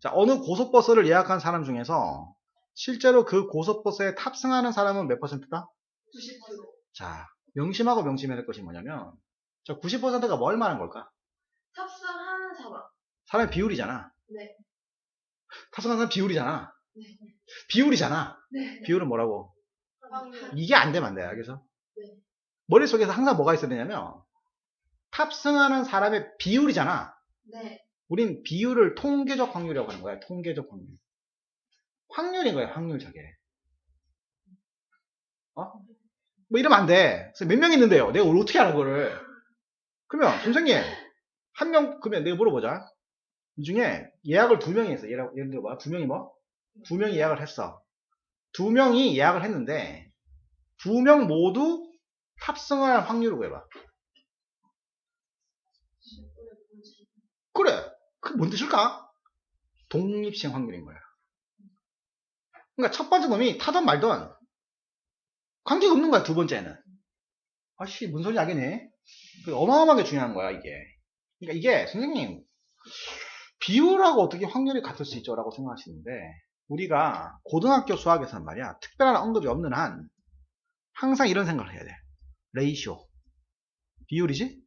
자, 어느 고속버스를 예약한 사람 중에서 실제로 그 고속버스에 탑승하는 사람은 몇 퍼센트다? 90%. 자, 명심하고 명심해야 될 것이 뭐냐면, 저 90%가 뭘 말하는 걸까? 탑승하는 사람. 사람의 비율이잖아. 네. 탑승하는 사람 비율이잖아. 네. 비율이잖아. 네. 비율은 뭐라고? 확률. 이게 안 되면 안 돼, 알겠어? 네. 머릿속에서 항상 뭐가 있어야 되냐면, 탑승하는 사람의 비율이잖아. 네. 우린 비율을 통계적 확률이라고 하는 거야. 통계적 확률. 확률인 거야, 확률 저게. 어? 뭐 이러면 안 돼. 몇 명 있는데요? 내가 어떻게 아는 거를. 그러면, 선생님, 한 명, 그러면 내가 물어보자. 이 중에 예약을 두 명이 했어. 예를, 예를 들어 봐. 두 명이 뭐? 두 명이 예약을 했어. 두 명이 예약을 했는데, 두 명 모두 탑승할 확률을 구해봐. 그래. 뭔 뜻일까? 독립시행 확률인 거야. 그러니까 첫 번째 놈이 타든 말든 관계가 없는 거야, 두 번째는. 아씨, 뭔 소리지 알겠네? 그게 어마어마하게 중요한 거야, 이게. 그러니까 이게, 선생님, 비율하고 어떻게 확률이 같을 수 있죠? 라고 생각하시는데, 우리가 고등학교 수학에서는 말이야, 특별한 언급이 없는 한, 항상 이런 생각을 해야 돼. 레이쇼. 비율이지?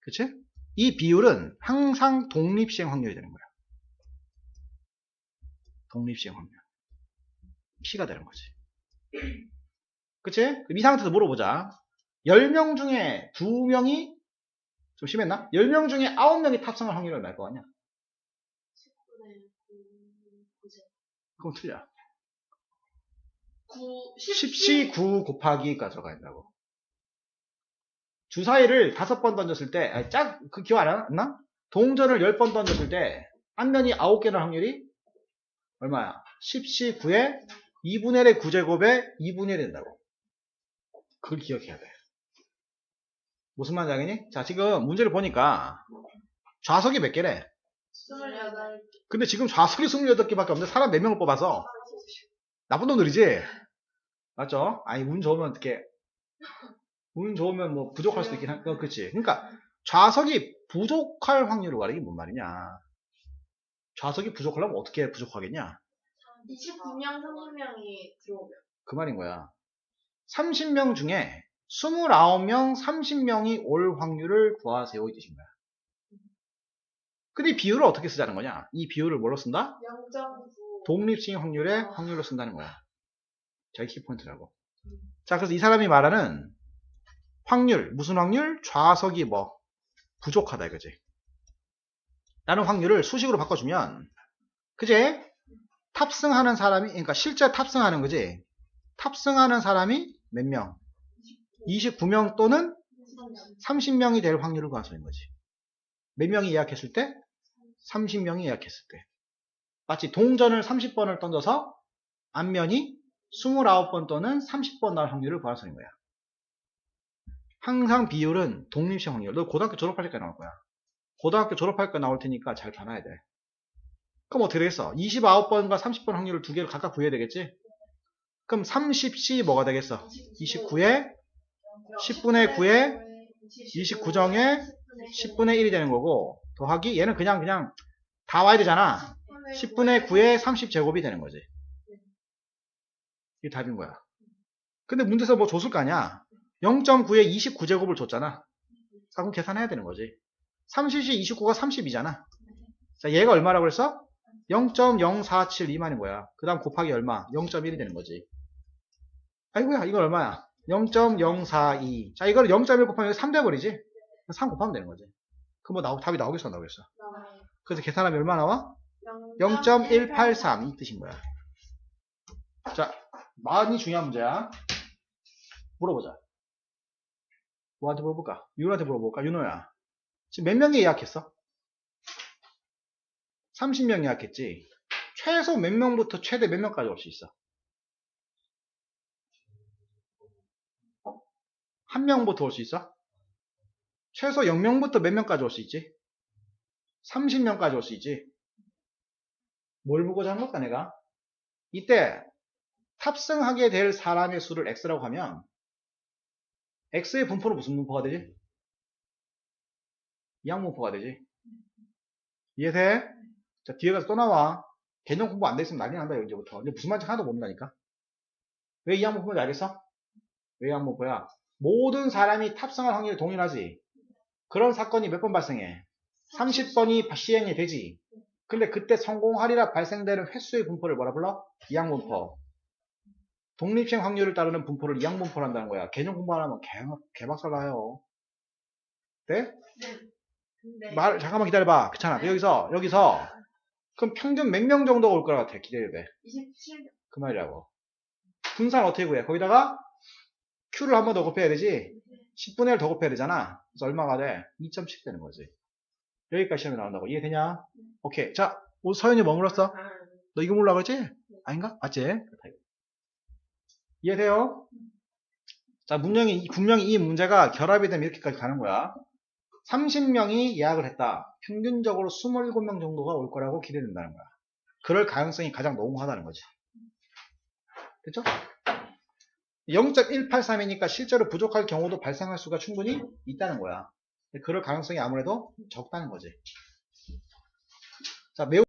그치? 이 비율은 항상 독립시행 확률이 되는 거야. 독립시행 확률. P가 되는 거지. 그치? 그럼 이 상태에서 물어보자. 10명 중에 2명이, 좀 심했나? 10명 중에 9명이 탑승할 확률이 얼마일 것 같냐? 19네. 9, 그건 틀려. 9, 10시 9 곱하기가 들어가야 된다고. 주사위를 5번 던졌을 때, 짝, 그 기억 안 나-? 동전을 10번 던졌을 때, 앞면이 9개는 확률이 얼마야? 10시 9에 2분의 1의 9제곱에 2분의 1이 된다고. 그걸 기억해야 돼. 무슨 말인지 알겠니? 자, 지금 문제를 보니까 좌석이 몇 개래? 28. 근데 지금 좌석이 28개밖에 없는데 사람 4명을 뽑아서 나쁜 놈들이지? 맞죠? 아니, 운 좋으면 어떻게, 운 좋으면 뭐 부족할 수도 있긴 한, 어, 그치. 그러니까 좌석이 부족할 확률을 말하는 게뭔 말이냐. 좌석이 부족하려면 어떻게 부족하겠냐? 29명, 30명이 들어오면. 그 말인 거야. 30명 중에 29명, 30명이 올 확률을 구하세요. 이 뜻인 거야. 근데 이 비율을 어떻게 쓰자는 거냐? 이 비율을 뭘로 쓴다? 0.9. 독립시행 확률의 확률로 쓴다는 거야. 저희 키포인트라고. 자, 그래서 이 사람이 말하는 확률, 무슨 확률? 좌석이 뭐, 부족하다 이거지. 라는 확률을 수식으로 바꿔주면, 그제? 탑승하는 사람이, 그러니까 실제 탑승하는 거지. 탑승하는 사람이 몇 명? 29명 또는 30명이 될 확률을 구하서는 거지. 몇 명이 예약했을 때? 30명이 예약했을 때. 마치 동전을 30번을 던져서 앞면이 29번 또는 30번 나올 확률을 구하서는 거야. 항상 비율은 독립시행 확률. 너 고등학교 졸업할 때까지 나올 거야. 고등학교 졸업할 때 나올 테니까 잘 봐놔야 돼. 그럼 어떻게 되겠어? 29번과 30번 확률을 두 개를 각각 구해야 되겠지? 그럼 30시 뭐가 되겠어? 29에 10분의 9에 29정에 10분의 1이 되는 거고 더하기 얘는 그냥 그냥 다 와야 되잖아. 10분의 9에 30제곱이 되는 거지. 이게 답인 거야. 근데 문제에서 뭐 줬을 거 아니야. 0.9에 29제곱을 줬잖아. 자, 그럼 계산해야 되는 거지. 30이 29가 30이잖아. 자, 얘가 얼마라고 그랬어? 0.0472만이 뭐야? 그 다음 곱하기 얼마? 0.1이 되는 거지. 아이고야, 이건 얼마야? 0.042. 자, 이거를 0.1 곱하면 3 돼버리지? 3 곱하면 되는 거지. 그럼 뭐 나오, 답이 나오겠어, 안 나오겠어? 그래서 계산하면 얼마 나와? 0.183 이 뜻인 거야. 자, 많이 중요한 문제야. 물어보자. 뭐한테 물어볼까? 윤호한테 물어볼까? 윤호야. 지금 몇 명이 예약했어? 30명 예약했지. 최소 몇 명부터 최대 몇 명까지 올 수 있어? 한 명부터 올 수 있어? 최소 0명부터 몇 명까지 올 수 있지? 30명까지 올 수 있지? 뭘 보고자 한 걸까 내가? 이때 탑승하게 될 사람의 수를 x라고 하면 x의 분포는 무슨 분포가 되지? 이항분포가 되지? 이해돼? 자, 뒤에 가서 또 나와. 개념 공부 안 돼 있으면 난리 난다, 이제부터. 근데 무슨 말인지 하나도 모른다니까? 왜 이 항목표인지 알겠어? 왜 이 항목표야? 모든 사람이 탑승할 확률이 동일하지. 그런 사건이 몇 번 발생해? 30번이 시행이 되지. 근데 그때 성공하리라 발생되는 횟수의 분포를 뭐라 불러? 이항분포. 독립시행 확률을 따르는 분포를 이항분포를 한다는 거야. 개념 공부 안 하면 개, 개박살 나요. 네? 근데 말, 잠깐만 기다려봐. 괜찮아. 여기서, 여기서. 그럼 평균 몇 명 정도가 올것 같아. 기대돼. 27명. 그 말이라고. 분산 어떻게 구해? 거기다가 Q를 한 번 더 곱해야 되지? 10분의 1 더 곱해야 되잖아. 그래서 얼마가 돼? 2.10 되는 거지. 여기까지 시험에 나온다고. 이해되냐? 오케이. 자, 오, 서현이 뭐 물었어? 아, 너 이거 몰라 그랬지? 아닌가? 맞지? 이해돼요? 자, 분명히, 분명히 이 문제가 결합이 되면 이렇게까지 가는 거야. 30명이 예약을 했다. 평균적으로 27명 정도가 올 거라고 기대된다는 거야. 그럴 가능성이 가장 농후하다는 거지. 됐죠? 0.183이니까 실제로 부족할 경우도 발생할 수가 충분히 있다는 거야. 그럴 가능성이 아무래도 적다는 거지. 자, 매우